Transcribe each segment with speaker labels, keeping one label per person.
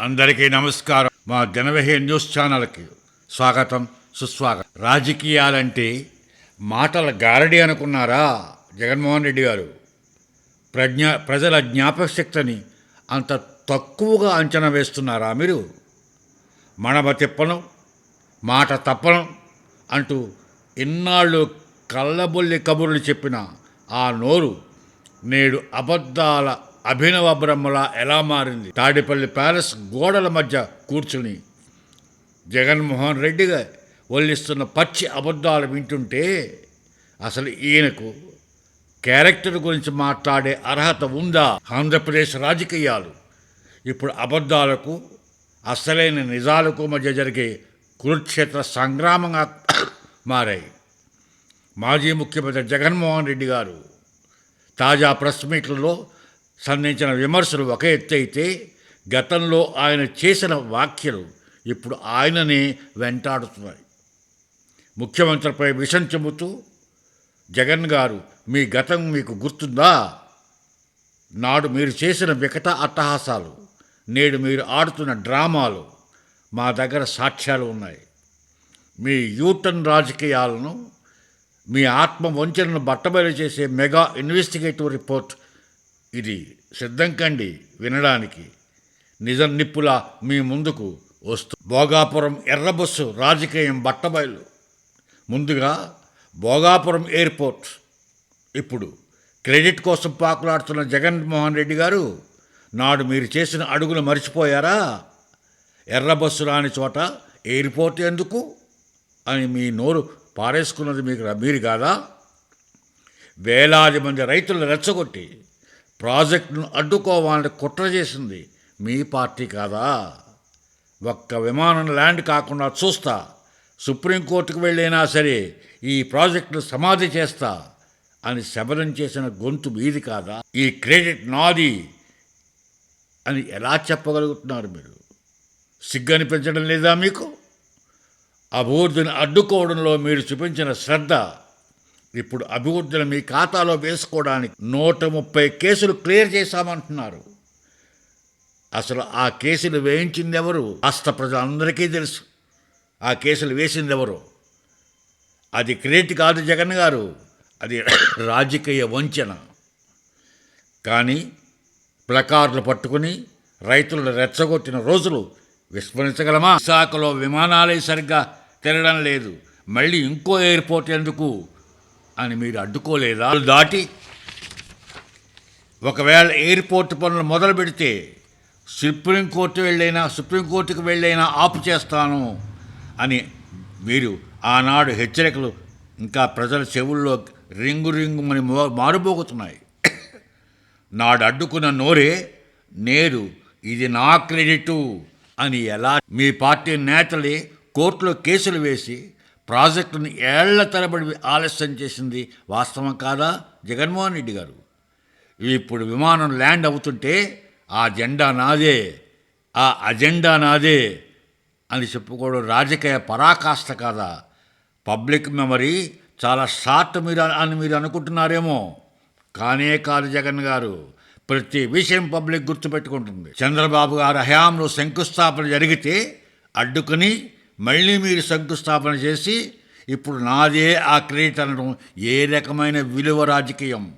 Speaker 1: అందరికీ నమస్కారం. మా జనవహి న్యూస్ ఛానల్కి స్వాగతం సుస్వాగతం. రాజకీయాలంటే మాటల గారడి అనుకున్నారా జగన్మోహన్ రెడ్డి గారు? ప్రజ్ఞా ప్రజల జ్ఞాపకశక్తిని అంత తక్కువగా అంచనా వేస్తున్నారా మీరు? మడమ తిప్పను మాట తప్పను అంటూ ఇన్నాళ్ళు కళ్ళబొల్లి కబుర్లు చెప్పిన ఆ నోరు నేడు అబద్ధాల అభినవ బ్రహ్మలా ఎలా మారింది? తాడిపల్లి ప్యాలెస్ గోడల మధ్య కూర్చుని. జగన్మోహన్ రెడ్డిగా వల్లిస్తున్న పచ్చి అబద్ధాలు వింటుంటే అసలు ఈయనకు క్యారెక్టర్ గురించి మాట్లాడే అర్హత ఉందా? ఆంధ్రప్రదేశ్ రాజకీయాలు ఇప్పుడు అబద్ధాలకు అసలైన నిజాలకు మధ్య జరిగే కురుక్షేత్ర సంగ్రామంగా మారాయి. మాజీ ముఖ్యమంత్రి జగన్మోహన్ రెడ్డి గారు తాజా ప్రెస్ మీట్లలో సంధించిన విమర్శలు ఒక ఎత్తు అయితే గతంలో ఆయన చేసిన వ్యాఖ్యలు ఇప్పుడు ఆయననే వెంటాడుతున్నాయి. ముఖ్యమంత్రిపై విషం చెబుతూ జగన్ గారు మీ గతం మీకు గుర్తుందా? నాడు మీరు చేసిన వికట అట్టహాసాలు నేడు మీరు ఆడుతున్న డ్రామాలు మా దగ్గర సాక్ష్యాలు ఉన్నాయి. మీ యూటర్న్ రాజకీయాలను మీ ఆత్మ వంచనను బట్టబయలు చేసే మెగా ఇన్వెస్టిగేటివ్ రిపోర్ట్ ఇది సిద్ధం కండి వినడానికి. నిజం నిప్పులా మీ ముందుకు వస్తూ. భోగాపురం ఎర్రబస్సు రాజకీయం బట్టబయలు. ముందుగా భోగాపురం ఎయిర్పోర్ట్. ఇప్పుడు క్రెడిట్ కోసం పాకులాడుతున్న జగన్మోహన్ రెడ్డి గారు నాడు మీరు చేసిన అడుగులు మర్చిపోయారా? ఎర్ర బస్సు రాని చోట ఎయిర్పోర్ట్ ఎందుకు? అని మీ నోరు పారేసుకున్నది మీకు మీరు కాదా? వేలాది మంది రైతులు రెచ్చగొట్టి ప్రాజెక్టును అడ్డుకోవాలని కుట్ర చేసింది. మీ పార్టీ కాదా? ఒక్క విమానం ల్యాండ్ కాకుండా చూస్తా. సుప్రీంకోర్టుకు వెళ్ళైనా సరే ఈ ప్రాజెక్టును సమాధి చేస్తా అని శబరం చేసిన గొంతు మీది కాదా? ఈ క్రెడిట్ నాది అని ఎలా చెప్పగలుగుతున్నారు మీరు? సిగ్గు అనిపించడం లేదా మీకు? అభివృద్ధిని అడ్డుకోవడంలో మీరు చూపించిన శ్రద్ధ ఇప్పుడు అభివృద్ధిని మీ ఖాతాలో వేసుకోవడానికి నూట ముప్పై కేసులు క్లియర్ చేశామంటున్నారు. అసలు ఆ కేసులు వేయించింది ఎవరు అస్త ప్రజలందరికీ తెలుసు. ఆ కేసులు వేసింది ఎవరు అది క్రెడిట్ కాదు జగన్ గారు. అది రాజకీయ వంచన. కానీ ప్లకార్లు పట్టుకుని రైతులను రెచ్చగొట్టిన రోజులు విస్మరించగలమా? విశాఖలో విమానాలే సరిగ్గా తిరగడం లేదు. మళ్ళీ ఇంకో ఎయిర్పోర్ట్ ఎందుకు? అని మీరు అడ్డుకోలేదా? దాటి ఒకవేళ ఎయిర్పోర్ట్ పనులు మొదలు పెడితే సుప్రీంకోర్టు వెళ్ళైనా సుప్రీంకోర్టుకు వెళ్ళైనా ఆపు చేస్తాను అని మీరు ఆనాడు హెచ్చరికలు ఇంకా ప్రజల చెవుల్లో రింగు రింగుమని మో- మారుమోగుతున్నాయి నాడు అడ్డుకున్న నోరే నేరు ఇది నా క్రెడిటు అని ఎలా మీ పార్టీ నేతలే కోర్టులో కేసులు వేసి ప్రాజెక్టును ఏళ్ళ తరబడి ఆలస్యం చేసింది వాస్తవం కాదా? జగన్మోహన్ రెడ్డి గారు. ఇప్పుడు విమానం ల్యాండ్ అవుతుంటే ఆ జెండా నాదే ఆ అజెండా నాదే అని చెప్పుకోవడం రాజకీయ పరాకాష్ట కాదా? పబ్లిక్ మెమరీ చాలా షార్ట్ మీరు అని మీరు అనుకుంటున్నారేమో. కానే కాదు జగన్ గారు. ప్రతి విషయం పబ్లిక్ గుర్తుపెట్టుకుంటుంది. చంద్రబాబు గారు హయాంలో శంకుస్థాపన జరిగితే అడ్డుకుని మళ్ళీ మీరు శంకుస్థాపన చేసి ఇప్పుడు నాదే ఆ క్రెడిట్ అనడం ఏ రకమైన విలువ రాజకీయం?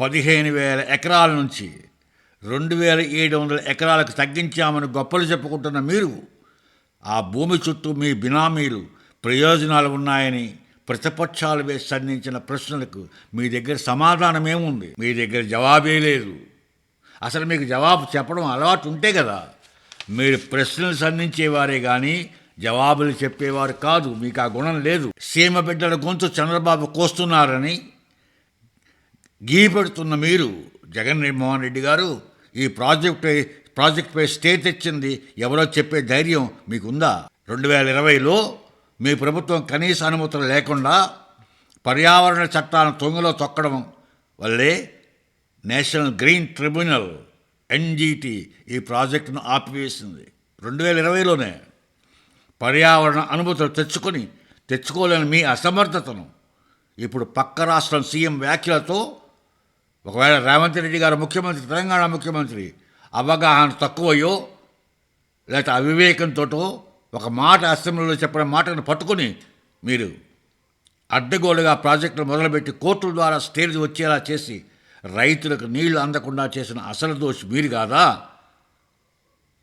Speaker 1: పదిహేను వేల ఎకరాల నుంచి రెండు వేల ఏడు వందల ఎకరాలకు తగ్గించామని గొప్పలు చెప్పుకుంటున్న మీరు ఆ భూమి చుట్టూ మీ బినామీలు ప్రయోజనాలు ఉన్నాయని ప్రతిపక్షాలు వేసి సంధించిన ప్రశ్నలకు మీ దగ్గర సమాధానం ఏముంది మీ దగ్గర జవాబే లేదు. అసలు మీకు జవాబు చెప్పడం అలవాటు ఉంటే కదా. మీరు ప్రశ్నలు సంధించేవారే కానీ జవాబులు చెప్పేవారు కాదు. మీకు ఆ గుణం లేదు. సీమ బిడ్డల గొంతు చంద్రబాబు కోస్తున్నారని గీపెడుతున్న మీరు జగన్ మోహన్ రెడ్డి గారు ఈ ప్రాజెక్టు ప్రాజెక్టుపై స్టే తెచ్చింది ఎవరో చెప్పే ధైర్యం మీకుందా? రెండు వేల ఇరవైలో మీ ప్రభుత్వం కనీస అనుమతులు లేకుండా పర్యావరణ చట్టాలను తొంగలో తొక్కడం వల్లే నేషనల్ గ్రీన్ ట్రిబ్యునల్ ఎన్జీటీ ఈ ప్రాజెక్టును ఆపివేసింది. రెండు వేల ఇరవైలోనే పర్యావరణ అనుమతులు తెచ్చుకొని తెచ్చుకోలేని మీ అసమర్థతను ఇప్పుడు పక్క రాష్ట్రం సీఎం వ్యాఖ్యలతో ఒకవేళ రేవంత్ రెడ్డి గారు ముఖ్యమంత్రి తెలంగాణ ముఖ్యమంత్రి అవగాహన తక్కువయో లేకపోతే అవివేకంతో ఒక మాట అసెంబ్లీలో చెప్పిన మాటను పట్టుకొని మీరు అడ్డగోలుగా ప్రాజెక్టులు మొదలుపెట్టి కోర్టుల ద్వారా స్టేజ్ వచ్చేలా చేసి రైతులకు నీళ్ళు అందకుండా చేసిన అసలు దోషి మీరు కాదా?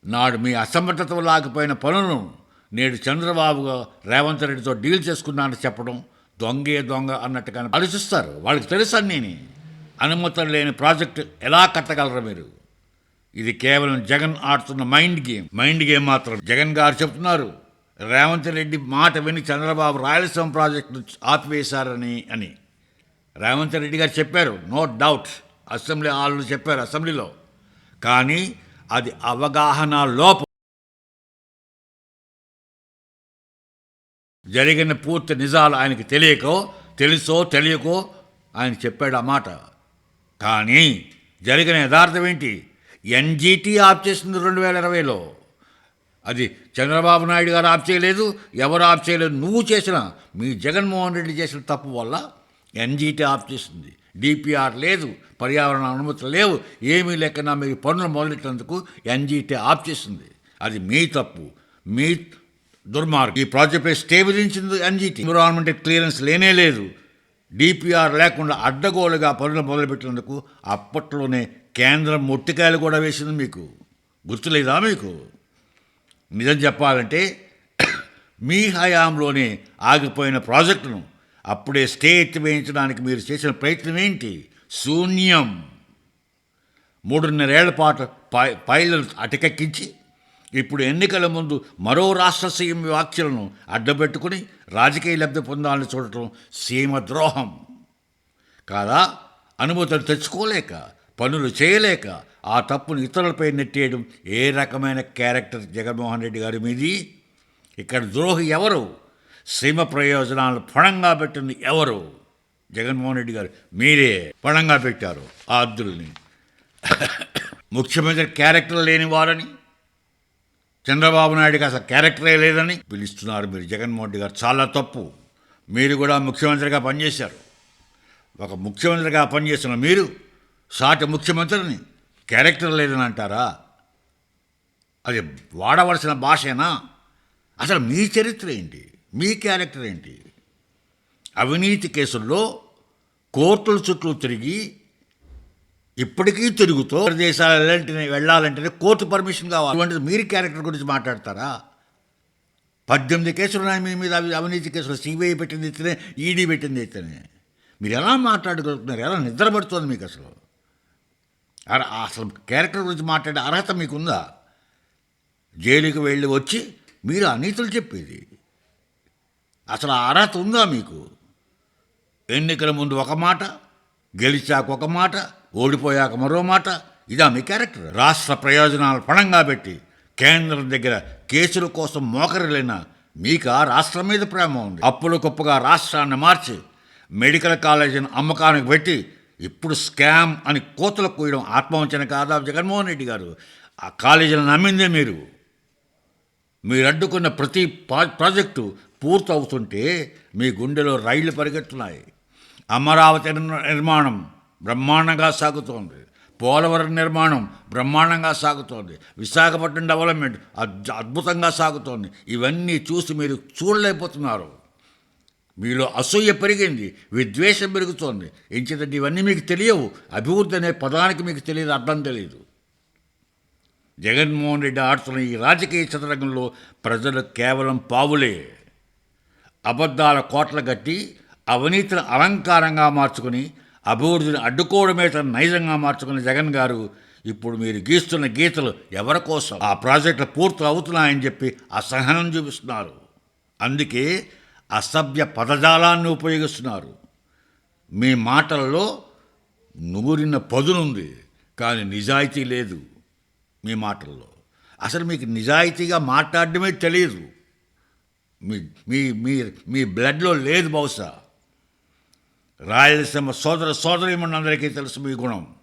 Speaker 1: నాడు మీ అసమర్థత లాగిపోయిన పనులను నేడు చంద్రబాబు రేవంత్ రెడ్డితో డీల్ చేసుకున్నానని చెప్పడం దొంగే దొంగ అన్నట్టుగా ఆలోచిస్తారు. వాళ్ళకి తెలుసు అన్నీని? అనుమతులు లేని ప్రాజెక్టు ఎలా కట్టగలరు మీరు? ఇది కేవలం జగన్ ఆడుతున్న మైండ్ గేమ్. మైండ్ గేమ్ మాత్రం జగన్ గారు చెప్తున్నారు. రేవంత్ రెడ్డి మాట విని చంద్రబాబు రాయలసీమ ప్రాజెక్టు ఆపివేశారని అని. రేవంత్ రెడ్డి గారు చెప్పారు నో డౌట్ అసెంబ్లీ వాళ్ళు చెప్పారు అసెంబ్లీలో. కానీ అది అవగాహన లోపం. జరిగిన పూర్తి నిజాలు ఆయనకి తెలియకో తెలుసో తెలియకో ఆయన చెప్పాడు ఆ మాట. కానీ జరిగిన యథార్థం ఏంటి? ఎన్జీటీ ఆఫ్ చేసింది రెండు వేల ఇరవైలో. అది చంద్రబాబు నాయుడు గారు ఆప్ చేయలేదు ఎవరు ఆప్ చేయలేదు నువ్వు చేసిన మీ జగన్మోహన్ రెడ్డి చేసిన తప్పు వల్ల ఎన్జీటీ ఆప్ చేసింది. డిపిఆర్ లేదు పర్యావరణ అనుమతులు లేవు ఏమీ లేకన్నా మీరు పనులు మొదలెట్టినందుకు ఎన్జీటీ ఆప్ చేసింది. అది మీ తప్పు మీ దుర్మార్గం. ఈ ప్రాజెక్టుపై స్టే విధించింది ఎన్జీటీ ఎన్విరాన్మెంట్ క్లియరెన్స్ లేనే లేదు. డిపిఆర్ లేకుండా అడ్డగోలుగా పనులు మొదలుపెట్టినందుకు అప్పట్లోనే కేంద్రం మొట్టికాయలు కూడా వేసింది మీకు. గుర్తులేదా మీకు? నిజం చెప్పాలంటే మీ హయాంలోనే ఆగిపోయిన ప్రాజెక్టును అప్పుడే స్టేట్ వేయించడానికి మీరు చేసిన ప్రయత్నం ఏంటి? శూన్యం. మూడున్నరేళ్ళ పాటు పై పైలను అటకెక్కించి ఇప్పుడు ఎన్నికల ముందు మరో రాష్ట్ర సీఎం వ్యాఖ్యలను అడ్డబెట్టుకుని రాజకీయ లబ్ధి పొందాలని చూడటం సీమ ద్రోహం కాదా? అనుమతులు తెచ్చుకోలేక పనులు చేయలేక ఆ తప్పును ఇతరులపై నెట్టేయడం ఏ రకమైన క్యారెక్టర్ జగన్మోహన్ రెడ్డి గారి మీది? ఇక్కడ ద్రోహి ఎవరు? సీమ ప్రయోజనాలను పణంగా పెట్టింది ఎవరు? జగన్మోహన్ రెడ్డి గారు. మీరే పణంగా పెట్టారు ఆ అద్దుల్ని ముఖ్యమంత్రి క్యారెక్టర్ లేని వారని చంద్రబాబు నాయుడుకి అసలు క్యారెక్టరే లేదని పిలుస్తున్నారు మీరు. జగన్మోహన్ రెడ్డి గారు చాలా తప్పు. మీరు కూడా ముఖ్యమంత్రిగా పనిచేశారు. ఒక ముఖ్యమంత్రిగా పనిచేసిన మీరు సాటి ముఖ్యమంత్రిని క్యారెక్టర్ లేదని అంటారా? అది వాడవలసిన భాషేనా? అసలు మీ చరిత్ర ఏంటి? మీ క్యారెక్టర్ ఏంటి? అవినీతి కేసుల్లో కోర్టుల చుట్టూ తిరిగి ఇప్పటికీ తిరుగుతూ దేశాలు వెళ్ళాలంటే వెళ్ళాలంటేనే కోర్టు పర్మిషన్ కావాలి. అటువంటిది మీరు క్యారెక్టర్ గురించి మాట్లాడతారా? పద్దెనిమిది కేసులు ఉన్నాయి మీ మీద అవినీతి కేసులు. సిబిఐ పెట్టింది ఇతనే ఈడీ పెట్టింది ఇతనే. మీరు ఎలా మాట్లాడగలుగుతున్నారు? ఎలా నిద్రపడుతుంది మీకు అసలు? అసలు క్యారెక్టర్ గురించి మాట్లాడే అర్హత మీకుందా? జైలుకి వెళ్ళి వచ్చి మీరు అనీతులు చెప్పేది. అసలు అర్హత ఉందా మీకు? ఎన్నికల ముందు ఒక మాట గెలిచాక ఒక మాట ఓడిపోయాక మరో మాట ఇదా మీ క్యారెక్టర్? రాష్ట్ర ప్రయోజనాలు పణంగా పెట్టి కేంద్రం దగ్గర కేసుల కోసం మోకరలేన మీకు ఆ రాష్ట్రం మీద ప్రేమ ఉంది. అప్పులు గొప్పగా రాష్ట్రాన్ని మార్చి మెడికల్ కాలేజీని అమ్మకానికి పెట్టి ఇప్పుడు స్కామ్ అని కోతలు కూయడం ఆత్మవంచన కాదా జగన్మోహన్ రెడ్డి గారు? ఆ కాలేజీలను నమ్మిందే మీరు. మీరు అడ్డుకున్న ప్రతి ప్రాజెక్టు పూర్తవుతుంటే మీ గుండెలో రైళ్ళు పరిగెత్తున్నాయి. అమరావతి నిర్మాణం బ్రహ్మాండంగా సాగుతోంది. పోలవరం నిర్మాణం బ్రహ్మాండంగా సాగుతోంది. విశాఖపట్నం డెవలప్మెంట్ అద్భుతంగా సాగుతోంది. ఇవన్నీ చూసి మీరు చూడలేకపోతున్నారు. మీలో అసూయ పెరిగింది విద్వేషం పెరుగుతోంది. ఎంచేతంటే ఇవన్నీ మీకు తెలియవు. అభివృద్ధి అనే పదానికి మీకు తెలియదు అర్థం తెలియదు. జగన్మోహన్ రెడ్డి ఆడుతున్న ఈ రాజకీయ చదరంగంలో ప్రజలు కేవలం పావులే. అబద్ధాల కోట్ల గట్టి అవినీతిని అలంకారంగా మార్చుకుని అభివృద్ధిని అడ్డుకోవడమే తన నైజంగా మార్చుకున్న జగన్ గారు ఇప్పుడు మీరు గీస్తున్న గీతలు ఎవరి కోసం? ఆ ప్రాజెక్టులు పూర్తి అవుతున్నాయని చెప్పి అసహనం చూపిస్తున్నారు. అందుకే అసభ్య పదజాలాన్ని ఉపయోగిస్తున్నారు. మీ మాటల్లో నూరిన పదునుంది కానీ నిజాయితీ లేదు మీ మాటల్లో. అసలు మీకు నిజాయితీగా మాట్లాడడమే తెలియదు మీ మీ మీ మీ బ్లడ్లో లేదు బహుశా. రాయలసీమ సోదర సోదరీమణులందరికీ తెలుసు మీ గుణం.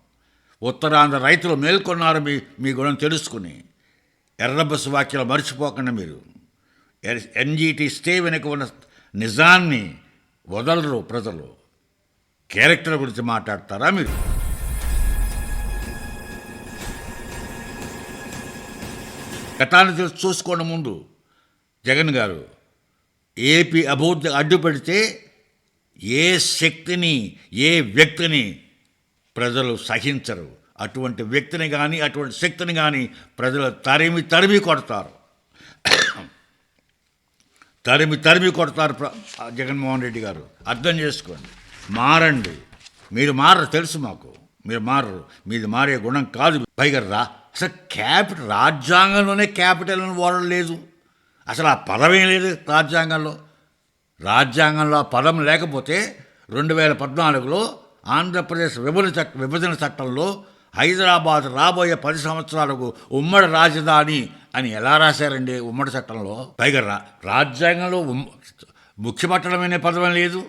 Speaker 1: ఉత్తరాంధ్ర రైతులు మేల్కొన్నారు మీ మీ గుణం తెలుసుకుని. ఎర్రబస్సు వాక్యాలు మర్చిపోకుండా మీరు. ఎన్జీటీ స్టే వెనుక ఉన్న నిజాన్ని వదలరు ప్రజలు. క్యారెక్టర్ గురించి మాట్లాడతారా మీరు? గతాన్ని తెలుసు చూసుకోండి ముందు. జగన్ గారు ఏపీ అభివృద్ధి అడ్డుపడితే ఏ శక్తిని ఏ వ్యక్తిని ప్రజలు సహించరు. అటువంటి వ్యక్తిని కానీ అటువంటి శక్తిని కానీ ప్రజలు తరిమి తరిమి కొడతారు. తరిమి తరిమి కొడతారు జగన్మోహన్ రెడ్డి గారు. అర్థం చేసుకోండి. మారండి. మీరు మారరు తెలుసు మాకు. మీరు మారరు. మీది మారే గుణం కాదు. పైగా రా అసలు క్యాపిటల్ రాజ్యాంగంలోనే క్యాపిటల్ అని వాడలేదు లేదు. అసలు ఆ పదమే లేదు రాజ్యాంగంలో. రాజ్యాంగంలో ఆ పదం లేకపోతే రెండు వేల పద్నాలుగులో ఆంధ్రప్రదేశ్ విభజన చట్ట విభజన చట్టంలో హైదరాబాద్ రాబోయే పది సంవత్సరాలకు ఉమ్మడి రాజధాని అని ఎలా రాశారండి ఉమ్మడి చట్టంలో? పైగా రా రాజ్యాంగంలో ఉమ్- అనే పదం లేదు.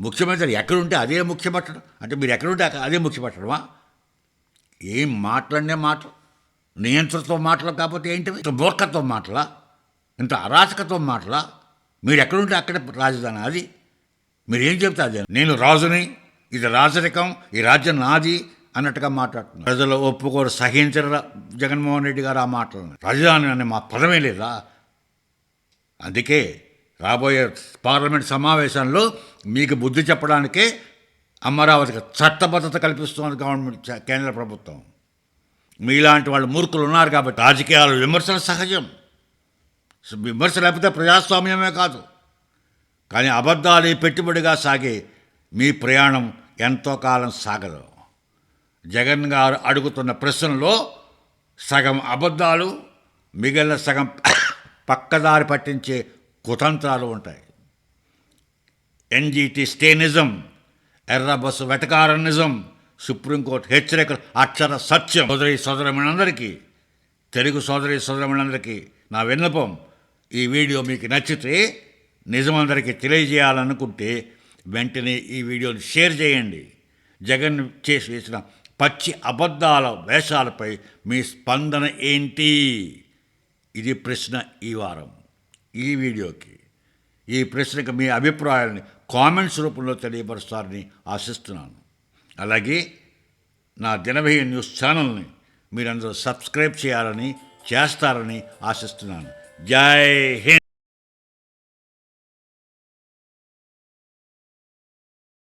Speaker 1: ముఖ్యమంత్రి ఎక్కడుంటే అదే ముఖ్యపట్టడం. అంటే మీరు ఎక్కడుంటే అదే ముఖ్యపట్టడమా? ఏం మాట్లాడినే మాటలు నియంత్రణతో మాటలు కాకపోతే ఏంటి మూర్ఖత్వం మాటలా? ఇంత అరాచకత్వం మాటలా? మీరు ఎక్కడుంటే అక్కడ రాజధాని అది. మీరు ఏం చెప్తే అదే నేను రాజుని ఇది రాజరికం ఈ రాజ్యం నాది అన్నట్టుగా మాట్లాడుతున్నారు. ప్రజలు ఒప్పుకోరు సహించరు జగన్మోహన్ రెడ్డి గారు ఆ మాటలను. రాజధాని అనే మా పదమే లేదా? అందుకే రాబోయే పార్లమెంట్ సమావేశంలో మీకు బుద్ధి చెప్పడానికే అమరావతికి చట్టబద్ధత కల్పిస్తున్నది గవర్నమెంట్ కేంద్ర ప్రభుత్వం. మీలాంటి వాళ్ళు మూర్ఖులు ఉన్నారు కాబట్టి రాజకీయాలు విమర్శలు సహజం. విమర్శ లేకపోతే ప్రజాస్వామ్యమే కాదు. కానీ అబద్ధాలు పెట్టుబడిగా సాగే మీ ప్రయాణం ఎంతో కాలం సాగదు. జగన్ గారు అడుగుతున్న ప్రశ్నలో సగం అబద్ధాలు మిగిలిన సగం పక్కదారి పట్టించే కుతంత్రాలు ఉంటాయి. ఎన్జీటీ స్టే నిజం ఎర్ర బస్సు వెటకార నిజం సుప్రీంకోర్టు హెచ్చరికలు అక్షర సత్యం. సోదరి సోదరమణందరికీ తెలుగు సోదరి సోదరమణందరికీ నా విన్నపం ఈ వీడియో మీకు నచ్చితే నిజమందరికీ తెలియజేయాలనుకుంటే వెంటనే ఈ వీడియోని షేర్ చేయండి. జగన్ చేసి వేసిన పచ్చి అబద్ధాల వేషాలపై మీ స్పందన ఏంటి? ఇది ప్రశ్న ఈ వారం. ఈ వీడియోకి ఈ ప్రశ్నకు మీ అభిప్రాయాన్ని కామెంట్స్ రూపంలో తెలియపరుస్తారని ఆశిస్తున్నాను. అలాగే నా దినభయ న్యూస్ ఛానల్ని మీరందరూ సబ్స్క్రైబ్ చేయాలని చేస్తారని ఆశిస్తున్నాను. জয় হিন্দ